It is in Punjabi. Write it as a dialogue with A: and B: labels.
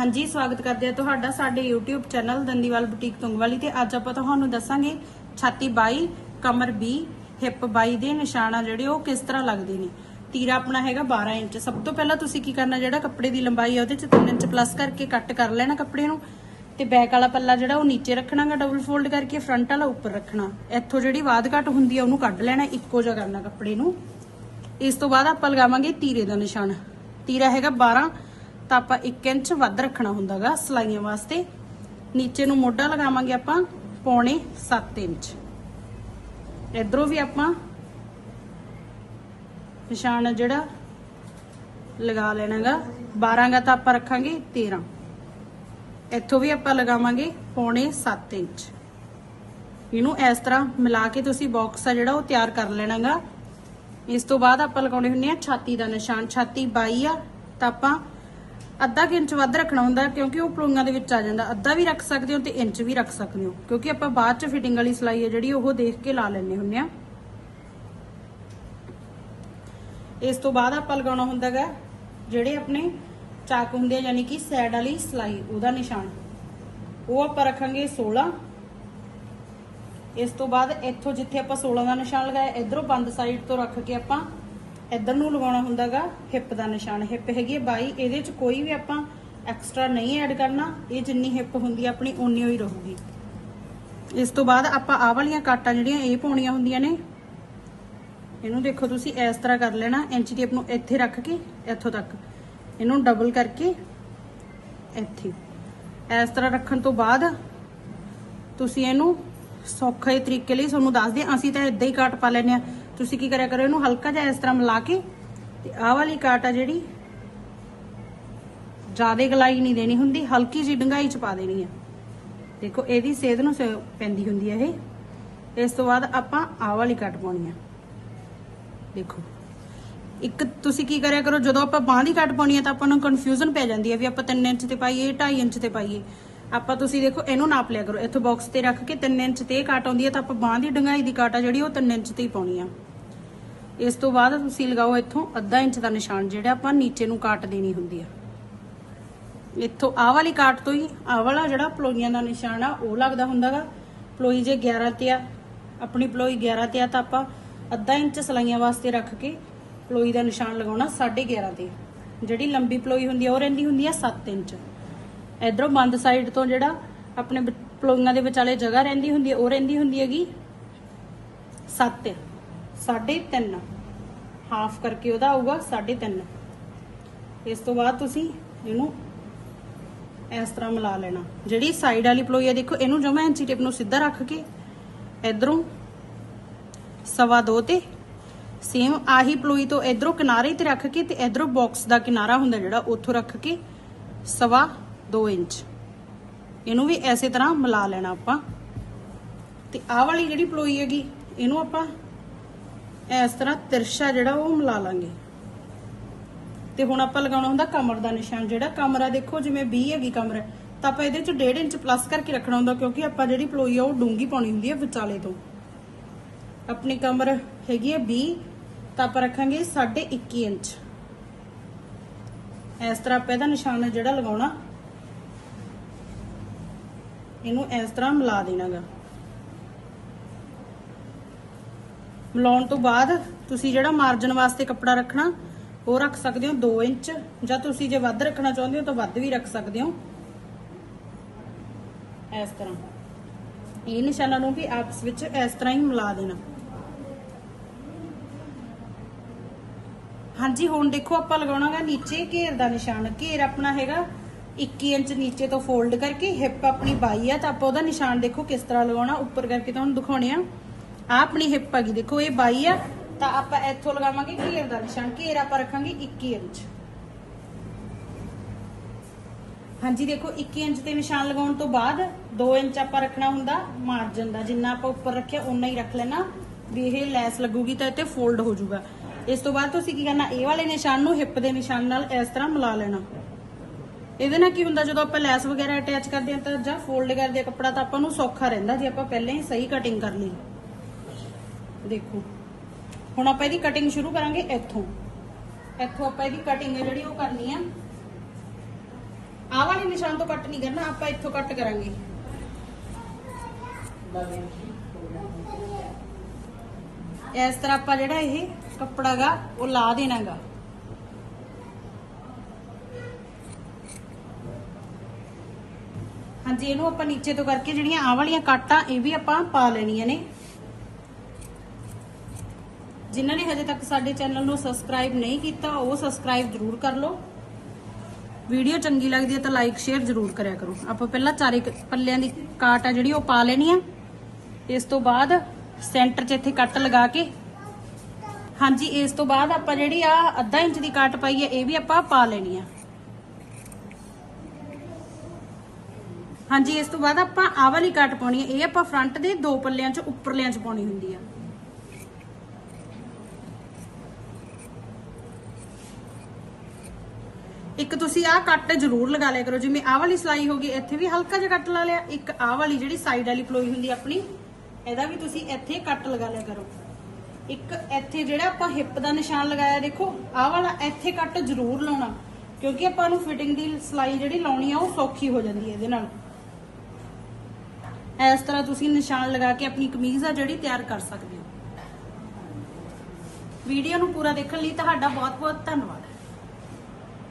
A: ਹਾਂਜੀ, ਸਵਾਗਤ ਕਰਦੇ ਆ ਤੁਹਾਡਾ ਸਾਡੇ YouTube channel Dandiwal boutique Tungwali ਤੇ ਅੱਜ ਆਪਾਂ ਤੁਹਾਨੂੰ ਦੱਸਾਂਗੇ ਛਾਤੀ 22 ਕਮਰ 20 ਹਿੱਪ 22 ਦੇ ਨਿਸ਼ਾਨਾ ਜਿਹੜੇ ਉਹ ਕਿਸ ਤਰ੍ਹਾਂ ਲੱਗਦੇ ਨੇ। ਤੀਰਾ ਆਪਣਾ ਹੈਗਾ 12 ਇੰਚ। ਸਭ ਤੋਂ ਪਹਿਲਾਂ ਤੁਸੀਂ ਕੀ ਕਰਨਾ, ਜਿਹੜਾ ਕੱਪੜੇ ਦੀ ਲੰਬਾਈ ਹੈ ਉਹਦੇ ਚ 3 ਇੰਚ ਪਲੱਸ ਕਰਕੇ ਕੱਟ ਕਰ ਲੈਣਾ ਕੱਪੜੇ ਨੂੰ ਤੇ ਬੈਕ ਵਾਲਾ ਪੱਲਾ ਜਿਹੜਾ ਉਹ ਨੀਚੇ ਰੱਖਣਾਗਾ ਡਬਲ ਫੋਲਡ ਕਰਕੇ ਫਰੰਟ ਵਾਲਾ ਉੱਪਰ ਰੱਖਣਾ। ਇੱਥੋਂ ਜਿਹੜੀ ਵਾਧ ਘਟ ਹੁੰਦੀ ਆ ਉਹਨੂੰ ਕੱਢ ਲੈਣਾ, ਇੱਕੋ ਜਿਹਾ ਕਰਨਾ ਕੱਪੜੇ ਨੂੰ। ਇਸ ਤੋਂ ਬਾਅਦ ਆਪਾਂ ਲਗਾਵਾਂਗੇ ਤੀਰੇ ਦਾ ਨਿਸ਼ਾਨ। ਤੀਰਾ ਹੈਗਾ 12 ਤਾਂ ਆਪਾਂ 1 ਇੰਚ ਵੱਧ ਰੱਖਣਾ ਹੁੰਦਾਗਾ ਸਲਾਈਆਂ ਵਾਸਤੇ। ਨੀਚੇ ਨੂੰ ਮੋਢਾ ਲਗਾਵਾਂਗੇ ਆਪਾਂ ਪੌਣੇ 7 ਇੰਚ। ਇਧਰੋਂ ਵੀ ਆਪਾਂ ਨਿਸ਼ਾਨ ਜਿਹੜਾ ਲਗਾ ਲੈਣਾਗਾ। 12 ਗਾ ਤਾਂ ਆਪਾਂ ਰੱਖਾਂਗੇ 13 ਇੱਥੋਂ ਵੀ ਆਪਾਂ ਲਗਾਵਾਂਗੇ ਪੌਣੇ 7 ਇੰਚ। ਇਹਨੂੰ ਇਸ ਤਰ੍ਹਾਂ ਮਿਲਾ ਕੇ ਤੁਸੀਂ ਬਾਕਸ ਆ ਜਿਹੜਾ ਉਹ ਤਿਆਰ ਕਰ ਲੈਣਾਗਾ। ਇਸ ਤੋਂ ਬਾਅਦ ਆਪਾਂ ਲਗਾਉਣੇ ਹੁੰਨੇ ਆ ਛਾਤੀ ਦਾ ਨਿਸ਼ਾਨ। ਛਾਤੀ 22 ਆ ਤਾਂ ਆਪਾਂ ਅੱਧਾ ਕੁ ਇੰਚ ਵੱਧ ਰੱਖਣਾ ਹੁੰਦਾ ਕਿਉਂਕਿ ਉਹ ਪਲੂੰਗਾਂ ਦੇ ਵਿੱਚ ਆ ਜਾਂਦਾ। ਅੱਧਾ ਵੀ ਰੱਖ ਸਕਦੇ ਹੋ ਤੇ ਇੰਚ ਵੀ ਰੱਖ ਸਕਦੇ ਹੋ। ਕਿਉਂਕਿ ਆਪਾਂ ਬਾਅਦ ਚ ਫਿਟਿੰਗ ਵਾਲੀ ਸਲਾਈ ਹੈ ਜਿਹੜੀ, ਉਹ ਦੇਖ ਕੇ ਲਾ ਲੈਣੇ ਹੁੰਨੇ ਆ ਇਸ ਤੋਂ ਬਾਅਦ ਆਪਾਂ ਲਗਾਉਣਾ ਹੁੰਦਾਗਾ ਜਿਹੜੇ ਆਪਣੇ ਚਾਕ ਹੁੰਦੇ ਆ, ਯਾਨੀ ਕਿ ਸਾਈਡ ਵਾਲੀ ਸਲਾਈ, ਉਹਦਾ ਨਿਸ਼ਾਨ। ਉਹ ਆਪਾਂ ਰੱਖਾਂਗੇ 16 ਇਸ ਤੋਂ ਬਾਅਦ ਇੱਥੋਂ ਜਿੱਥੇ ਆਪਾਂ 16 ਦਾ ਨਿਸ਼ਾਨ ਲਗਾਇਆ, ਇਧਰੋਂ ਬੰਦ ਸਾਈਡ ਤੋਂ ਰੱਖ ਕੇ ਆਪਾਂ ਇਧਰ ਨੂੰ ਲਗਾਉਣਾ ਹੁੰਦਾਗਾ ਹਿੱਪ ਦਾ ਨਿਸ਼ਾਨ। ਹਿੱਪ ਹੈਗੀ ਹੈ 22 ਇਹਦੇ ਚ ਕੋਈ ਵੀ ਆਪਾਂ ਐਕਸਟਰਾ ਨਹੀਂ ਐਡ ਕਰਨਾ, ਇਹ ਜਿੰਨੀ ਹਿੱਪ ਹੁੰਦੀ ਆ, ਆਪਣੀ ਓਨੀ ਹੋਈ ਰਹੂਗੀ। ਇਸ ਤੋਂ ਬਾਅਦ ਆਪਾਂ ਆਹ ਵਾਲੀਆਂ ਕਾਟਾਂ ਜਿਹੜੀਆਂ, ਇਹ ਪਾਉਣੀਆਂ ਹੁੰਦੀਆਂ ਨੇ। ਇਹਨੂੰ ਦੇਖੋ ਤੁਸੀਂ, ਇਸ ਤਰ੍ਹਾਂ ਕਰ ਲੈਣਾ, ਇੰਚ ਟੇਪ ਨੂੰ ਇੱਥੇ ਰੱਖ ਕੇ, ਇੱਥੋਂ ਤੱਕ। ਇਹਨੂੰ ਡਬਲ ਕਰਕੇ, ਇੱਥੇ। ਇਸ ਤਰ੍ਹਾਂ ਰੱਖਣ ਤੋਂ ਬਾਅਦ, ਤੁਸੀਂ ਇਹਨੂੰ ਸੌਖੇ ਤਰੀਕੇ ਲਈ, ਤੁਹਾਨੂੰ ਦੱਸਦੇ ਅਸੀਂ ਤਾਂ ਇਦਾਂ ਹੀ ਕਾਟ ਪਾ ਲੈਨੇ ਆ ਤੁਸੀਂ ਕੀ ਕਰਿਆ ਕਰੋ, ਇਹਨੂੰ ਹਲਕਾ ਜਿਹਾ ਇਸ ਤਰ੍ਹਾਂ ਮਿਲਾ ਕੇ ਤੇ ਆਹ ਵਾਲੀ ਕਾਟ ਆ ਜਿਹੜੀ ਜ਼ਿਆਦਾ ਗਲਾਈ ਨਹੀਂ ਦੇਣੀ ਹੁੰਦੀ, ਹਲਕੀ ਜਿਹੀ ਡੰਗਾਈ ਚ ਪਾ ਦੇਣੀ ਆ। ਦੇਖੋ, ਇਹਦੀ ਸੇਧ ਨੂੰ ਪੈਂਦੀ ਹੁੰਦੀ ਹੈ ਇਹ। ਇਸ ਤੋਂ ਬਾਅਦ ਆਪਾਂ ਆਹ ਵਾਲੀ ਕੱਟ ਪਾਉਣੀ ਆ। ਦੇਖੋ, ਇੱਕ ਤੁਸੀਂ ਕੀ ਕਰਿਆ ਕਰੋ, ਜਦੋਂ ਆਪਾਂ ਬਾਹ ਦੀ ਕੱਟ ਪਾਉਣੀ ਆ ਤਾਂ ਆਪਾਂ ਨੂੰ ਕਨਫਿਊਜ਼ਨ ਪੈ ਜਾਂਦੀ ਹੈ ਵੀ ਆਪਾਂ 3 ਇੰਚ ਤੇ ਪਾਈਏ 2.5 ਇੰਚ ਤੇ ਪਾਈਏ। ਆਪਾਂ ਤੁਸੀਂ ਦੇਖੋ, ਇਹਨੂੰ ਨਾਪ ਲਿਆ ਕਰੋ। ਇੱਥੋਂ ਬਾਕਸ ਤੇ ਰੱਖ ਕੇ 3 ਇੰਚ ਤੇ ਇਹ ਕੱਟ ਆਉਂਦੀ ਹੈ ਤਾਂ ਆਪਾਂ ਬਾਹ ਦੀ ਡੰਗਾਈ ਦੀ ਕੱਟ ਆ ਜਿਹੜੀ ਉਹ 3 ਇੰਚ ਤੇ ਹੀ ਪਾਉਣੀ ਆ। ਇਸ ਤੋਂ ਬਾਅਦ ਤੁਸੀਂ ਲਗਾਓ ਇੱਥੋਂ ਅੱਧਾ ਇੰਚ ਦਾ ਨਿਸ਼ਾਨ, ਜਿਹੜਾ ਆਪਾਂ ਨੀਚੇ ਨੂੰ ਕਾਟ ਦੇਣੀ ਹੁੰਦੀ ਆ। ਇੱਥੋਂ ਆਹ ਵਾਲੀ ਕਾਟ ਤੋਂ ਹੀ, ਆਹ ਵਾਲਾ ਜਿਹੜਾ ਪਲੋਈਆਂ ਦਾ ਨਿਸ਼ਾਨ ਆ, ਉਹ ਲੱਗਦਾ ਹੁੰਦਾਗਾ। ਪਲੋਈ ਜੇ 11 ਤੇ ਆ, ਆਪਣੀ ਪਲੋਈ 11 ਤੇ ਆ ਤਾਂ ਆਪਾਂ ਅੱਧਾ ਇੰਚ ਸਲਾਈਆਂ ਵਾਸਤੇ ਰੱਖ ਕੇ ਪਲੋਈ ਦਾ ਨਿਸ਼ਾਨ ਲਗਾਉਣਾ 11.5 ਤੇ। ਜਿਹੜੀ ਲੰਬੀ ਪਲੋਈ ਹੁੰਦੀ ਆ, ਉਹ ਰਹਿੰਦੀ ਹੁੰਦੀ ਆ 7 ਇੰਚ। ਇਧਰੋਂ ਬੰਦ ਸਾਈਡ ਤੋਂ ਜਿਹੜਾ ਆਪਣੇ ਪਲੋਈਆਂ ਦੇ ਵਿਚਾਲੇ ਜਗ੍ਹਾ ਰਹਿੰਦੀ ਹੁੰਦੀ ਆ, ਉਹ ਰਹਿੰਦੀ ਹੁੰਦੀ ਹੈਗੀ 7 3.5 ਹਾਫ ਕਰਕੇ ਉਹਦਾ ਆਊਗਾ 3.5 ਇਸ ਤੋਂ ਬਾਅਦ ਤੁਸੀਂ ਇਹਨੂੰ ਇਸ ਤਰ੍ਹਾਂ ਮਿਲਾ ਲੈਣਾ। ਜਿਹੜੀ ਸਾਈਡ ਵਾਲੀ ਪਲੋਈ ਹੈ ਦੇਖੋ, ਇਹਨੂੰ ਜਮਾ ਇੰਚੀ ਟੇਪ ਨੂੰ ਸਿੱਧਾ ਰੱਖ ਕੇ ਇਧਰੋਂ ਸਵਾ ਦੋ ਤੇ ਸੇਮ ਆਹੀ ਪਲੋਈ ਤੋਂ ਇਧਰੋਂ ਕਿਨਾਰੇ ਤੇ ਰੱਖ ਕੇ ਤੇ ਇਧਰੋਂ ਬਾਕਸ ਦਾ ਕਿਨਾਰਾ ਹੁੰਦਾ ਜਿਹੜਾ, ਉੱਥੋਂ ਰੱਖ ਕੇ ਸਵਾ 2 ਇੰਚ। ਇਹਨੂੰ ਵੀ ਐਸੇ ਤਰ੍ਹਾਂ ਮਿਲਾ ਲੈਣਾ ਆਪਾਂ। ਤੇ ਆਹ ਵਾਲੀ ਜਿਹੜੀ ਪਲੋਈ ਹੈਗੀ, ਇਹਨੂੰ ਆਪਾਂ ਇਸ ਤਰ੍ਹਾਂ ਤਿਰਛਾ ਜਿਹੜਾ ਉਹ ਮਿਲਾ ਲਾਂਗੇ। ਤੇ ਹੁਣ ਆਪਾਂ ਲਗਾਉਣਾ ਹੁੰਦਾ ਕਮਰ ਦਾ ਨਿਸ਼ਾਨ। ਜਿਹੜਾ ਕਮਰਾ ਦੇਖੋ ਜਿਵੇਂ 20 ਹੈਗੀ ਕਮਰ ਤਾਂ ਆਪਾਂ ਇਹਦੇ ਚ 1.5 ਇੰਚ ਪਲੱਸ ਕਰਕੇ ਰੱਖਣਾ ਹੁੰਦਾ ਕਿਉਂਕਿ ਆਪਾਂ ਜਿਹੜੀ ਪਲੋਈ ਆ, ਉਹ ਡੂੰਗੀ ਪਾਉਣੀ ਹੁੰਦੀ ਹੈ ਵਿਚਾਲੇ ਤੋਂ। ਆਪਣੀ ਕਮਰ ਹੈਗੀ ਹੈ 20 ਤਾਂ ਆਪਾਂ ਰੱਖਾਂਗੇ 21 ਇੰਚ। ਇਸ ਤਰ੍ਹਾਂ ਆਪਾਂ ਇਹਦਾ ਨਿਸ਼ਾਨ ਹੈ ਜਿਹੜਾ ਲਗਾਉਣਾ, ਇਹਨੂੰ ਇਸ ਤਰ੍ਹਾਂ ਮਿਲਾ ਦੇਣਾਗਾ। ਮਿਲਾਉਣ ਤੋਂ ਬਾਅਦ ਤੁਸੀਂ ਜਿਹੜਾ ਮਾਰਜਨ ਵਾਸਤੇ ਕੱਪੜਾ ਰੱਖਣਾ, ਉਹ ਰੱਖ ਸਕਦੇ ਹੋ 2 ਇੰਚ, ਜਾਂ ਤੁਸੀਂ ਜੇ ਵੱਧ ਰੱਖਣਾ ਚਾਹੁੰਦੇ ਹੋ ਤਾਂ ਵੱਧ ਵੀ ਰੱਖ ਸਕਦੇ ਹੋ। ਇਸ ਤਰ੍ਹਾਂ। ਇਹ ਨਿਸ਼ਾਨਾਂ ਨੂੰ ਵੀ ਆਪਸ ਵਿੱਚ ਇਸ ਤਰ੍ਹਾਂ ਹੀ ਮਿਲਾ ਦੇਣਾ। ਹਾਂਜੀ, ਹੁਣ ਦੇਖੋ ਆਪਾਂ ਲਗਾਉਣਾਗਾ ਨੀਚੇ ਘੇਰ ਦਾ ਨਿਸ਼ਾਨ। ਘੇਰ ਆਪਣਾ ਹੈਗਾ 21 ਇੰਚ ਨੀਚੇ ਤੋਂ ਫੋਲਡ ਕਰਕੇ ਹਿੱਪ ਆਪਣੀ 22 ਆ, ਤਾਂ ਆਪਾਂ ਉਹਦਾ ਨਿਸ਼ਾਨ ਦੇਖੋ ਕਿਸ ਤਰ੍ਹਾਂ ਲਗਾਉਣਾ, ਉੱਪਰ ਕਰਕੇ ਤੁਹਾਨੂੰ ਦਿਖਾਉਣੇ ਆ। ਆ ਆਪਣੀ ਹਿੱਪ ਹੈਗੀ ਦੇਖੋ, ਇਹ 22 ਆ, ਤਾਂ ਆਪਾਂ ਇੱਥੋਂ ਲਗਾਵਾਂਗੇ ਘੇਰ ਦਾ ਨਿਸ਼ਾਨ। ਘੇਰ ਆਪਾਂ ਰੱਖਾਂਗੇ 21 ਇੰਚ। ਹਾਂਜੀ, ਦੇਖੋ 21 ਇੰਚ ਤੇ ਨਿਸ਼ਾਨ ਲਗਾਉਣ ਤੋਂ ਬਾਅਦ 2 ਇੰਚ ਆਪਾਂ ਰੱਖਣਾ ਹੁੰਦਾ ਮਾਰਜਨ ਦਾ। ਜਿੰਨਾ ਆਪਾਂ ਉੱਪਰ ਰੱਖਿਆ ਉਨਾ ਹੀ ਰੱਖ ਲੈਣਾ ਵੀ ਇਹ ਲੈਸ ਲੱਗੂਗੀ ਤਾਂ ਇੱਥੇ ਫੋਲਡ ਹੋ ਜਾਊਗਾ। ਇਸ ਤੋਂ ਬਾਅਦ ਤੁਸੀਂ ਕੀ ਕਰਨਾ, ਇਹ ਵਾਲੇ ਨਿਸ਼ਾਨ ਨੂੰ ਹਿੱਪ ਦੇ ਨਿਸ਼ਾਨ ਨਾਲ ਇਸ ਤਰ੍ਹਾਂ ਮਿਲਾ ਲੈਣਾ। ਇਹਦੇ ਨਾਲ ਕੀ ਹੁੰਦਾ, ਜਦੋਂ ਆਪਾਂ ਲੈਸ ਵਗੈਰਾ ਅਟੈਚ ਕਰਦੇ ਹਾਂ ਤਾਂ ਜਾਂ ਫੋਲਡ ਕਰਦੇ ਆ ਕੱਪੜਾ, ਤਾਂ ਆਪਾਂ ਨੂੰ ਸੌਖਾ ਰਹਿੰਦਾ। ਜੇ ਆਪਾਂ ਪਹਿਲਾਂ ਹੀ ਸਹੀ ਕਟਿੰਗ ਕਰ ਲਈ। ਦੇਖੋ। ਹੁਣ ਆਪਾਂ ਇਹਦੀ ਕਟਿੰਗ ਸ਼ੁਰੂ ਕਰਾਂਗੇ ਇੱਥੋਂ। ਇੱਥੋਂ ਆਪਾਂ ਇਹਦੀ ਕਟਿੰਗ ਹੈ ਜਿਹੜੀ ਉਹ ਕਰਨੀ ਆ। ਆਹ ਵਾਲੇ ਨਿਸ਼ਾਨ ਤੋਂ ਕੱਟ ਨਹੀਂ ਕਰਨਾ, ਆਪਾਂ ਇੱਥੋਂ ਕੱਟ ਕਰਾਂਗੇ। ਇਸ ਤਰ੍ਹਾਂ ਆਪਾਂ ਜਿਹੜਾ ਇਹ ਕੱਪੜਾ ਗਾ ਉਹ ਲਾ ਦੇਣਾਗਾ। ਹਾਂਜੀ, ਇਹਨੂੰ ਆਪਾਂ ਨੀਚੇ ਤੋਂ ਕਰਕੇ ਜਿਹੜੀਆਂ ਆਹ ਵਾਲੀਆਂ ਕੱਟਾਂ ਇਹ ਵੀ ਆਪਾਂ ਪਾ ਲੈਣੀਆਂ ਨੇ। ਜਿਨ੍ਹਾਂ ਨੇ ਹਜੇ ਤੱਕ ਸਾਡੇ ਚੈਨਲ ਨੂੰ ਸਬਸਕ੍ਰਾਈਬ ਨਹੀਂ ਕੀਤਾ, ਉਹ ਸਬਸਕ੍ਰਾਈਬ ਜ਼ਰੂਰ ਕਰ ਲਓ। ਵੀਡੀਓ ਚੰਗੀ ਲੱਗਦੀ ਹੈ ਤਾਂ ਲਾਈਕ ਸ਼ੇਅਰ ਜ਼ਰੂਰ ਕਰਿਆ ਕਰੋ। ਆਪਾਂ ਪਹਿਲਾਂ ਚਾਰੇ ਪੱਲਿਆਂ ਦੀ ਕਾਟ ਆ ਜਿਹੜੀ, ਉਹ ਪਾ ਲੈਣੀ ਆ। ਇਸ ਤੋਂ ਬਾਅਦ ਸੈਂਟਰ 'ਚ ਇੱਥੇ ਕੱਟ ਲਗਾ ਕੇ, ਹਾਂਜੀ, ਇਸ ਤੋਂ ਬਾਅਦ ਆਪਾਂ ਜਿਹੜੀ ਆ, ਅੱਧਾ ਇੰਚ ਦੀ ਕਾਟ ਪਾਈ ਹੈ ਇਹ ਵੀ ਆਪਾਂ ਪਾ ਲੈਣੀ ਆ। ਹਾਂਜੀ, ਇਸ ਤੋਂ ਬਾਅਦ ਆਪਾਂ ਆਹ ਵਾਲੀ ਕਾਟ ਪਾਉਣੀ ਹੈ ਇਹ ਆਪਾਂ ਫਰੰਟ ਦੇ ਦੋ ਪੱਲਿਆਂ 'ਚ, ਉੱਪਰਲਿਆਂ 'ਚ ਪਾਉਣੀ ਹੁੰਦੀ ਆ। ਇੱਕ ਤੁਸੀਂ ਆਹ ਕੱਟ ਜ਼ਰੂਰ ਲਗਾ ਲਿਆ ਕਰੋ, ਜਿਵੇਂ ਆਹ ਵਾਲੀ ਸਲਾਈ ਹੋ ਗਈ, ਇੱਥੇ ਵੀ ਹਲਕਾ ਜਿਹਾ ਕੱਟ ਲਾ ਲਿਆ, ਇੱਕ ਆਹ ਵਾਲੀ ਜਿਹੜੀ ਸਾਈਡ ਵਾਲੀ ਪਲੋਈ ਹੁੰਦੀ ਆਪਣੀ, ਇਹਦਾ ਵੀ ਤੁਸੀਂ ਇੱਥੇ ਕੱਟ ਲਗਾ ਲਿਆ ਕਰੋ। ਇੱਕ ਇੱਥੇ ਜਿਹੜਾ ਆਪਾਂ ਹਿੱਪ ਦਾ ਨਿਸ਼ਾਨ ਲਗਾਇਆ, ਦੇਖੋ, ਆਹ ਵਾਲਾ ਇੱਥੇ ਕੱਟ ਜ਼ਰੂਰ ਲਾਉਣਾ, ਕਿਉਂਕਿ ਆਪਾਂ ਨੂੰ ਫਿਟਿੰਗ ਦੀ ਸਲਾਈ ਜਿਹੜੀ ਲਾਉਣੀ ਆ, ਉਹ ਸੌਖੀ ਹੋ ਜਾਂਦੀ ਹੈ ਇਹਦੇ ਨਾਲ। ਇਸ ਤਰ੍ਹਾਂ ਤੁਸੀਂ ਨਿਸ਼ਾਨ ਲਗਾ ਕੇ ਆਪਣੀ ਕਮੀਜ਼ ਆ ਜਿਹੜੀ ਤਿਆਰ ਕਰ ਸਕਦੇ ਹੋ। ਵੀਡੀਓ ਨੂੰ ਪੂਰਾ ਦੇਖਣ ਲਈ ਤੁਹਾਡਾ ਬਹੁਤ ਬਹੁਤ ਧੰਨਵਾਦ।